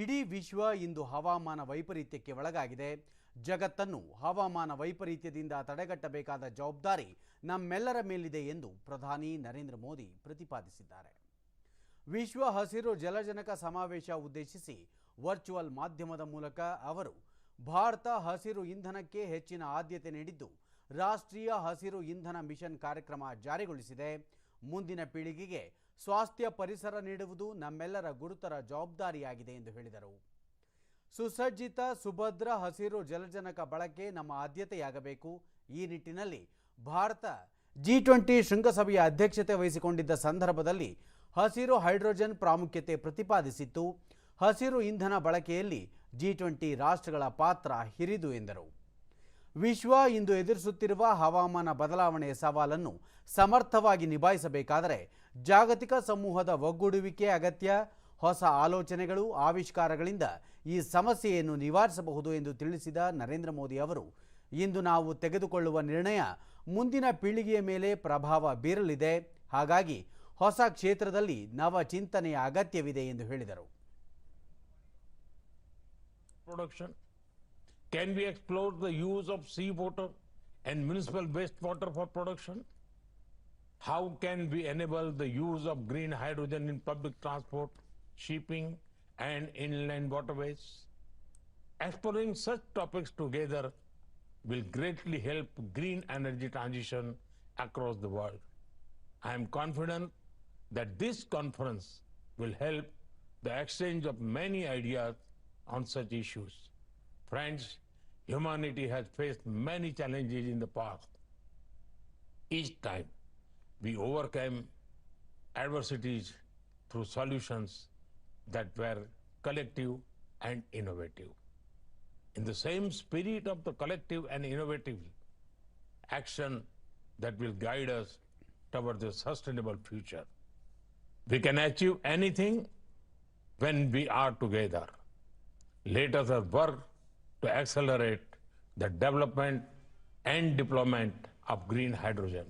ಇಡೀ ವಿಶ್ವ ಇಂದು ಹವಾಮಾನ ವೈಪರೀತ್ಯಕ್ಕೆ ಒಳಗಾಗಿದೆ. ಜಗತ್ತನ್ನು ಹವಾಮಾನ ವೈಪರೀತ್ಯದಿಂದ ತಡೆಗಟ್ಟಬೇಕಾದ ಜವಾಬ್ದಾರಿ ನಮ್ಮೆಲ್ಲರ ಮೇಲಿದೆ ಎಂದು ಪ್ರಧಾನಿ ನರೇಂದ್ರ ಮೋದಿ ಪ್ರತಿಪಾದಿಸಿದ್ದಾರೆ. ವಿಶ್ವ ಹಸಿರು ಜಲಜನಕ ಸಮಾವೇಶ ಉದ್ದೇಶಿಸಿ ವರ್ಚುವಲ್ ಮಾಧ್ಯಮದ ಮೂಲಕ ಅವರು, ಭಾರತ ಹಸಿರು ಇಂಧನಕ್ಕೆ ಹೆಚ್ಚಿನ ಆದ್ಯತೆ ನೀಡಿದ್ದು, ರಾಷ್ಟ್ರೀಯ ಹಸಿರು ಇಂಧನ ಮಿಷನ್ ಕಾರ್ಯಕ್ರಮ ಜಾರಿಗೊಳಿಸಿದೆ. ಮುಂದಿನ ಪೀಳಿಗೆಗೆ ಸ್ವಾಸ್ಥ್ಯ ಪರಿಸರ ನೀಡುವುದು ನಮ್ಮೆಲ್ಲರ ಗುರುತರ ಜವಾಬ್ದಾರಿಯಾಗಿದೆ ಎಂದು ಹೇಳಿದರು. ಸುಸಜ್ಜಿತ, ಸುಭದ್ರ ಹಸಿರು ಜಲಜನಕ ಬಳಕೆ ನಮ್ಮ ಆದ್ಯತೆಯಾಗಬೇಕು. ಈ ನಿಟ್ಟಿನಲ್ಲಿ ಭಾರತ ಜಿ ಟ್ವೆಂಟಿ ಶೃಂಗಸಭೆಯ ಅಧ್ಯಕ್ಷತೆ ವಹಿಸಿಕೊಂಡಿದ್ದ ಸಂದರ್ಭದಲ್ಲಿ ಹಸಿರು ಹೈಡ್ರೋಜನ್ ಪ್ರಾಮುಖ್ಯತೆ ಪ್ರತಿಪಾದಿಸಿತ್ತು. ಹಸಿರು ಇಂಧನ ಬಳಕೆಯಲ್ಲಿ ಜಿ ಟ್ವೆಂಟಿ ರಾಷ್ಟ್ರಗಳ ಪಾತ್ರ ಹಿರಿದು ಎಂದರು. ವಿಶ್ವ ಇಂದು ಎದುರಿಸುತ್ತಿರುವ ಹವಾಮಾನ ಬದಲಾವಣೆಯ ಸವಾಲನ್ನು ಸಮರ್ಥವಾಗಿ ನಿಭಾಯಿಸಬೇಕಾದರೆ ಜಾಗತಿಕ ಸಮೂಹದ ಒಗ್ಗೂಡುವಿಕೆ ಅಗತ್ಯ, ಹೊಸ ಆಲೋಚನೆಗಳು, ಆವಿಷ್ಕಾರಗಳಿಂದ ಈ ಸಮಸ್ಯೆಯನ್ನು ನಿವಾರಿಸಬಹುದು ಎಂದು ತಿಳಿಸಿದ ನರೇಂದ್ರ ಮೋದಿ ಅವರು, ಇಂದು ನಾವು ತೆಗೆದುಕೊಳ್ಳುವ ನಿರ್ಣಯ ಮುಂದಿನ ಪೀಳಿಗೆಯ ಮೇಲೆ ಪ್ರಭಾವ ಬೀರಲಿದೆ ಹಾಗಾಗಿ ಹೊಸ ಕ್ಷೇತ್ರದಲ್ಲಿ ನವ ಚಿಂತನೆಯ ಅಗತ್ಯವಿದೆ ಎಂದು ಹೇಳಿದರು? Can we explore the use of seawater and municipal wastewater for production? How can we enable the use of green hydrogen in public transport, shipping, and inland waterways? Exploring such topics together will greatly help green energy transition across the world. I am confident that this conference will help the exchange of many ideas on such issues. Friends, humanity has faced many challenges in the past. Each time we overcame adversities through solutions that were collective and innovative. In the same spirit of the collective and innovative action that will guide us towards a sustainable future. We can achieve anything when we are together. Let us work to accelerate the development and deployment of green hydrogen.